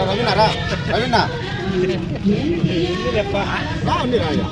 రవినారా రవినా రా ఉంది రాజా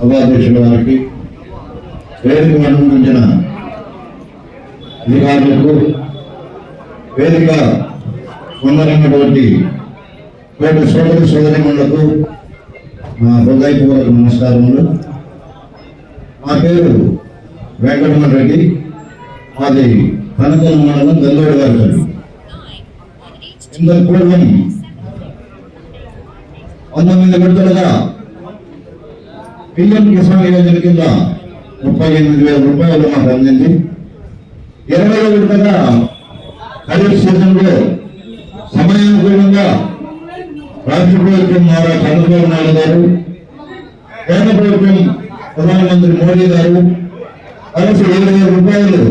సభాధ్యక్షుల వారికి వేదిక అనుమతించిన అధికారులకు వేదిక పొందనటువంటి పేట సోదరి సోదరిమణులకు నా హృదయపూర్వక నమస్కారములు. నా పేరు వెంకటమ్మ రెడ్డి. మాది కనకల మండలం గల్లోడి గారు. ఇందుకు పూర్వం పంతొమ్మిది విడతలుగా పిఎం కిసాన్ యోజన కింద ముప్పై ఎనిమిది వేల రూపాయలు మాకు అందింది ఇరవై విడతగా ఖరీఫ్ సీజన్లో సమయానుకూలంగా రాష్ట్ర ప్రభుత్వం ద్వారా చంద్రబాబు నాయుడు గారు కేంద్ర ప్రభుత్వం ప్రధానమంత్రి మోడీ గారు కలిసి ఏడు వేల రూపాయలు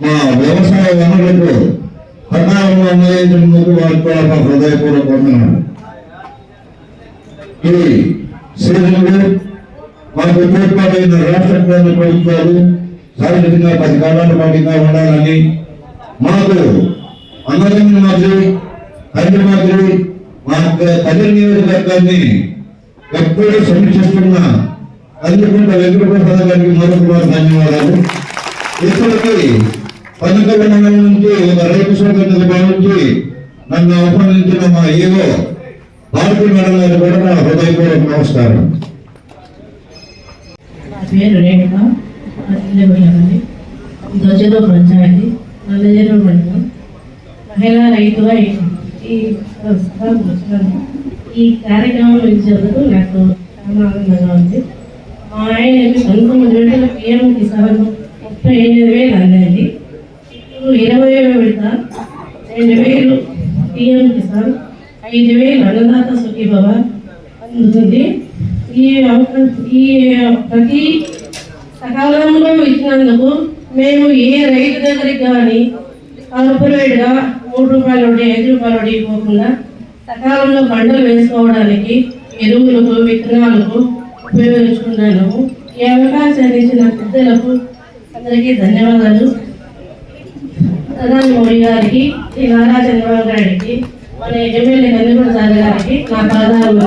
మా వ్యవసాయ వనరులకు సకాలంలో అందజేసినందుకు వారికి కూడా మా హృదయపూర్వక వందనాలు. ఈ సీజన్లో మనకు తోడ్పాటైన రాష్ట్ర కేంద్ర ప్రభుత్వాలు శారీరకంగా పది కాలాల పాటుగా ఉండాలని మాకు అన్నదమ్ముల మాదిరి తండ్రి మాదిరి మా యొక్క తల్లి నియోజకవర్గాన్ని ఎప్పుడూ సమీక్షిస్తున్న అందుకుంట వెంకటప్రసాద్ గారికి మరొకసారి ధన్యవాదాలు. ఇప్పటికీ పన్నెండు మండలం నుంచి ఒక రైతు సోదరుని భావించి నన్ను ఆహ్వానించిన మా ఏవో ఆర్పి మేడం గారు కూడా నా హృదయపూర్వక నమస్కారం. పేరు రేణుక. అల్లెబోయాలి ధ్వజలో పంచాయతీ నల్లజరు మండలం మహిళా రైతుగా ఈ- ఈ ఈ కార్యక్రమంలో ఇచ్చేందుకు నాకు చాలా ఆనందంగా ఉంది. మా ఆయన పంతొమ్మిది విడతల పిఎం కిసాన్ ముప్పై ఎనిమిది వేలు అందింది. ఇప్పుడు ఇరవై విడత. రెండు వేలు పిఎం కిసాన్ ఐదు వేలు అన్నదాత సుఖీభవ అందుతుంది. ఈ ఈ ప్రతి సకాలంలో ఇచ్చినందుకు మేము ఏ రైతు దగ్గరికి కానీ కార్పొరేట్గా మూడు రూపాయలు ఒకటి ఐదు రూపాయలు ఒకటి ఇవ్వకుండా సకాలంలో పంటలు వేసుకోవడానికి ఎరువులకు విత్తనాలకు ఉపయోగించుకున్నాను ఈ అవకాశాన్ని ఇచ్చిన పెద్దలకు అందరికీ ధన్యవాదాలు. ప్రధాని మోడీ గారికి శ్రీ నారా చంద్రబాబు గారికి మన ఎమ్మెల్యే కందిపూడి సార్ గారికి నా పాదాలు